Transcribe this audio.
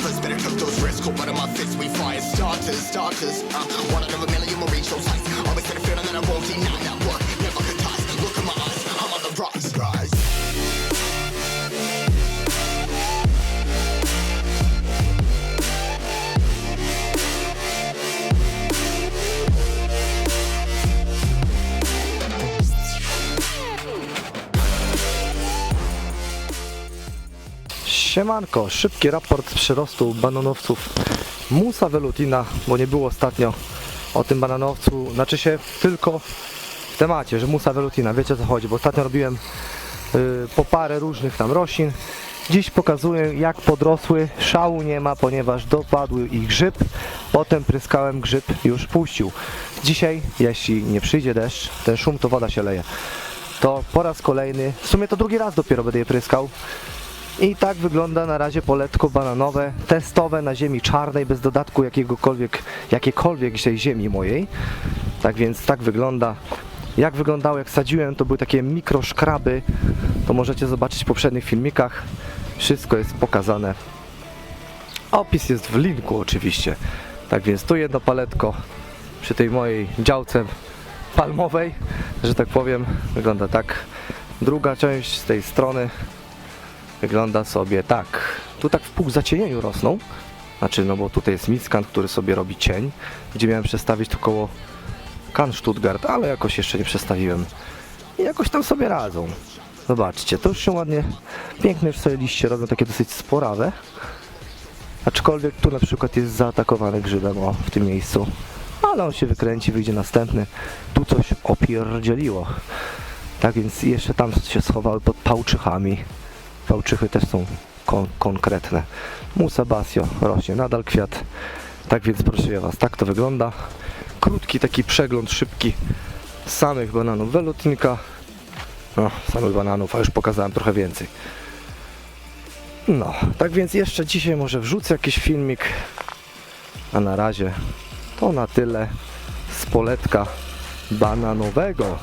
rappers. Better cook those risks, cold butter my fist. We fire starters, starters. Uh, one out of a million will reach those heights. Always had a feeling that I won't deny that work. Siemanko, szybki raport przyrostu bananowców Musa Velutina, bo nie było ostatnio o tym bananowcu, znaczy się tylko w temacie, że Musa Velutina, wiecie o co chodzi, bo ostatnio robiłem y, po parę różnych tam roślin. Dziś pokazuję jak podrosły, szału nie ma, ponieważ dopadły ich grzyb, potem pryskałem, grzyb już puścił. Dzisiaj, jeśli nie przyjdzie deszcz, ten szum to woda się leje, to po raz kolejny, w sumie to drugi raz dopiero będę je pryskał, i tak wygląda na razie poletko bananowe, testowe na ziemi czarnej, bez dodatku jakiegokolwiek, jakiejkolwiek dzisiaj ziemi mojej. Tak więc tak wygląda. Jak wyglądało jak sadziłem, to były takie mikroszkraby. To możecie zobaczyć w poprzednich filmikach. Wszystko jest pokazane. Opis jest w linku oczywiście. Tak więc tu jedno paletko przy tej mojej działce palmowej, że tak powiem, wygląda tak. Druga część z tej strony wygląda sobie tak. Tu tak w pół zacienieniu rosną. Znaczy, no bo tutaj jest miskant, który sobie robi cień, gdzie miałem przestawić tu koło kan Stuttgart, ale jakoś jeszcze nie przestawiłem. I jakoś tam sobie radzą. Zobaczcie, to już się ładnie, piękne już sobie liście robią, takie dosyć sporawe. Aczkolwiek tu na przykład jest zaatakowany grzybem, o, w tym miejscu. Ale on się wykręci, wyjdzie następny. Tu coś opierdzieliło. Tak więc jeszcze tam się schowały pod pałczychami. Pałczychy też są kon konkretne. Musa basio rośnie, nadal kwiat. Tak więc proszę Was, tak to wygląda. Krótki taki przegląd, szybki samych bananów welutinka. No, samych bananów, a już pokazałem trochę więcej. No, tak więc jeszcze dzisiaj może wrzucę jakiś filmik. A na razie to na tyle z poletka bananowego.